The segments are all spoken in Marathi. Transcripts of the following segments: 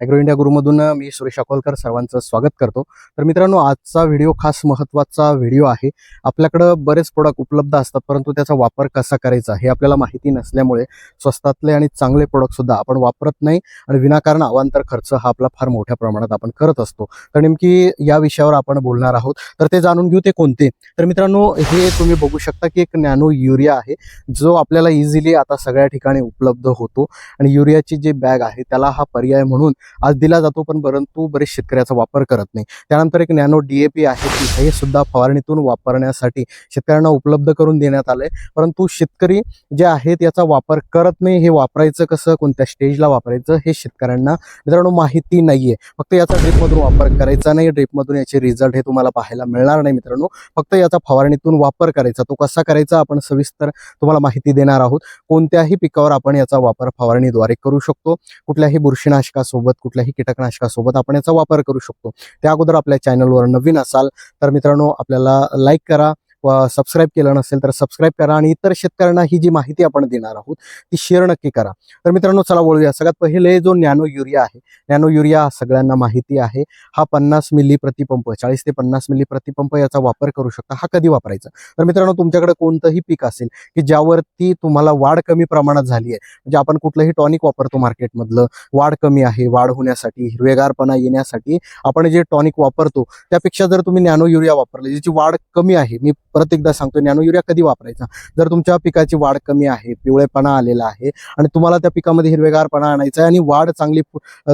ॲग्रो इंडिया गुरुमधून मी सुरेश अकोलकर सर्वांचं स्वागत करतो. तर मित्रांनो आजचा व्हिडिओ खास महत्त्वाचा व्हिडिओ आहे. आपल्याकडं बरेच प्रोडक्ट उपलब्ध असतात परंतु त्याचा वापर कसा करायचा हे आपल्याला माहिती नसल्यामुळे स्वस्तातले आणि चांगले प्रोडक्टसुद्धा आपण वापरत नाही आणि विनाकारण अवांतर खर्च हा आपला फार मोठ्या प्रमाणात आपण करत असतो. तर नेमकी या विषयावर आपण बोलणार आहोत. तर ते जाणून घेऊ ते कोणते? तर मित्रांनो हे तुम्ही बघू शकता की एक नॅनो युरिया आहे जो आपल्याला इझिली आता सगळ्या ठिकाणी उपलब्ध होतो. आणि युरियाची जी बॅग आहे त्याला हा पर्याय म्हणून आज दिला जातो पण परंतु बरेच शेतकऱ्याचा वापर करत नाही. त्यानंतर एक नॅनो डीएपी आहे की हे सुद्धा फवारणीतून वापरण्यासाठी शेतकऱ्यांना उपलब्ध करून देण्यात आलंय. परंतु शेतकरी जे आहेत याचा वापर करत नाही हे वापरायचं कसं कोणत्या स्टेजला वापरायचं हे शेतकऱ्यांना मित्रांनो माहिती नाहीये. फक्त याचा ड्रिपमधून वापर करायचा नाही ड्रिपमधून याचे रिझल्ट हे तुम्हाला पाहायला मिळणार नाही मित्रांनो. फक्त याचा फवारणीतून वापर करायचा तो कसा करायचा आपण सविस्तर तुम्हाला माहिती देणार आहोत. कोणत्याही पिकावर आपण याचा वापर फवारणीद्वारे करू शकतो. कुठल्याही बुरशीनाशकासोबत कुठल्याही कीटकनाशकासोबत आपण याचा वापर करू शकतो. त्या अगोदर आपल्या चॅनलवर नवीन असाल तर मित्रांनो आपल्याला लाईक करा. सबस्क्राईब केलं नसेल तर सबस्क्राईब करा आणि इतर शेतकऱ्यांना ही जी माहिती आपण देणार आहोत ती शेअर नक्की करा. तर मित्रांनो चला बोलूया सगळ्यात पहिले जो नॅनो युरिया आहे नॅनो युरिया सगळ्यांना माहिती आहे. हा पन्नास मिली प्रतिपंप चाळीस ते पन्नास मिली प्रतिपंप याचा वापर करू शकता. हा कधी वापरायचा? तर मित्रांनो तुमच्याकडे कोणतंही पीक असेल की ज्यावरती तुम्हाला वाढ कमी प्रमाणात झाली आहे म्हणजे आपण कुठलंही टॉनिक वापरतो मार्केटमधलं वाढ कमी आहे वाढ होण्यासाठी हिरवेगारपणा येण्यासाठी आपण जे टॉनिक वापरतो त्यापेक्षा जर तुम्ही नॅनो युरिया वापरले ज्याची वाढ कमी आहे मी परत एकदा सांगतो नॅनो युरिया कधी वापरायचा? जर तुमच्या पिकाची वाढ कमी आहे पिवळेपणा आलेला आहे आणि तुम्हाला त्या पिकामध्ये हिरवेगारपणा आणायचा आहे आणि वाढ चांगली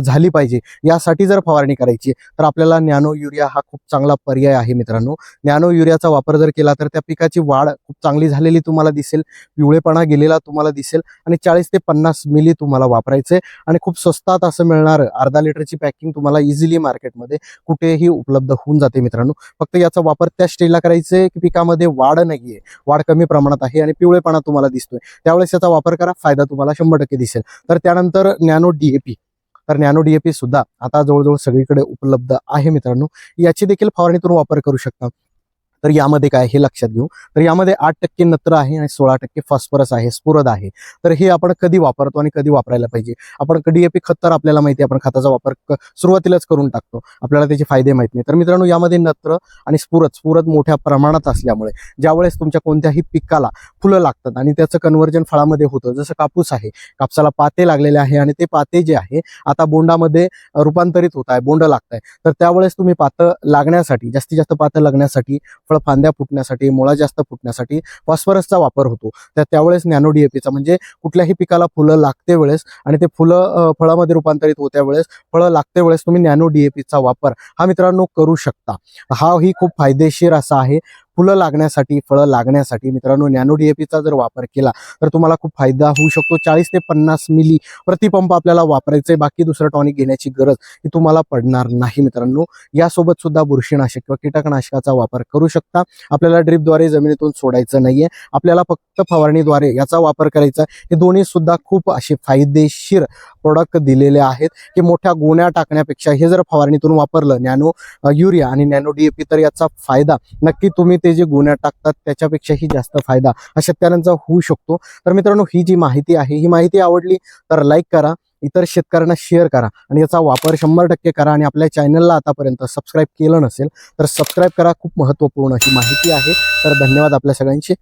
झाली पाहिजे यासाठी जर फवारणी करायची आहे, तर आपल्याला नॅनो युरिया हा खूप चांगला पर्याय आहे मित्रांनो. नॅनो युरियाचा वापर जर केला तर त्या पिकाची वाढ खूप चांगली झालेली तुम्हाला दिसेल पिवळेपणा गेलेला तुम्हाला दिसेल आणि चाळीस ते पन्नास मिली तुम्हाला वापरायचे आणि खूप स्वस्तात असं मिळणार अर्धा लिटरची पॅकिंग तुम्हाला इझिली मार्केटमध्ये कुठेही उपलब्ध होऊन जाते मित्रांनो. फक्त याचा वापर त्या स्टेजला करायचे की पिकामध्ये वाढ नाहीये. वाढ कमी प्रमाणात आहे आणि पिवळेपणा तुम्हाला दिसतोय. त्यावेळेस याचा वापर करा फायदा तुम्हाला शंभर टक्के दिसेल. तर त्यानंतर नॅनो डीएपी तर नॅनो डीएपी सुद्धा आता जवळजवळ सगळीकडे उपलब्ध आहे मित्रांनो. याची देखील फवारणीतून वापर करू शकता. तर यामध्ये काय हे लक्षात घेऊ. तर यामध्ये आठ टक्के नत्र आहे आणि सोळा टक्के फॉस्फरस आहे स्फुरद आहे. तर हे आपण कधी वापरतो आणि कधी वापरायला पाहिजे? आपण डीएपी खत तर आपल्याला माहिती आहे आपण खताचा वापर सुरुवातीलाच करून टाकतो. आपल्याला त्याचे फायदे माहीत नाही. तर मित्रांनो यामध्ये नत्र आणि स्फुरद स्फुरद मोठ्या प्रमाणात असल्यामुळे ज्यावेळेस तुमच्या कोणत्याही पिकाला फुलं लागतात आणि त्याचं कन्व्हर्जन फळामध्ये होतं जसं कापूस आहे. कापसाला पाते लागलेले आहे आणि ते पाते जे आहे आता बोंडामध्ये रूपांतरित होत आहे बोंड लागत आहे. तर त्यावेळेस तुम्ही पातं लागण्यासाठी जास्तीत जास्त पातं लागण्यासाठी फळ फांद्या फुटण्यासाठी मुळा जास्त फुटण्यासाठी फॉस्फरसचा वापर होतो. तर त्यावेळेस नॅनो डीएपीचा म्हणजे कुठल्याही पिकाला फुलं लागते वेळेस आणि ते फुलं फळामध्ये रूपांतरित होत्या वेळेस फळं लागते वेळेस तुम्ही नॅनो डीएपीचा वापर हा मित्रांनो करू शकता. हा ही खूप फायदेशीर असा आहे. फुलं लागण्यासाठी फळं लागण्यासाठी मित्रांनो नॅनो डीएपीचा जर वापर केला तर तुम्हाला खूप फायदा होऊ शकतो. चाळीस ते पन्नास मिली प्रतिपंप आपल्याला वापरायचे बाकी दुसरं टॉनिक घेण्याची गरज ही तुम्हाला पडणार नाही मित्रांनो. यासोबत सुद्धा बुरशीनाशक किंवा कीटकनाशकाचा वापर करू शकता. आपल्याला ड्रिपद्वारे जमिनीतून सोडायचं नाहीये. आपल्याला फक्त फवारणीद्वारे याचा वापर करायचा हे दोन्ही सुद्धा खूप असे फायदेशीर प्रोडक्ट दिलेले आहेत. की मोठ्या गोण्या टाकण्यापेक्षा हे जर फवारणीतून वापरलं नॅनो युरिया आणि नॅनो डीएपी तर याचा फायदा नक्की तुम्ही ते जे गुन्ह्या टाकतात त्याच्यापेक्षाही जास्त फायदा हा शेतकऱ्यांचा होऊ शकतो. तर मित्रांनो ही जी माहिती आहे ही माहिती आवडली तर लाईक करा इतर शेतकऱ्यांना शेअर करा आणि याचा वापर शंभर टक्के करा आणि आपल्या चॅनलला आतापर्यंत सबस्क्राईब केलं नसेल तर सबस्क्राईब करा. खूप महत्त्वपूर्ण ही माहिती आहे. तर धन्यवाद आपल्या सगळ्यांचे.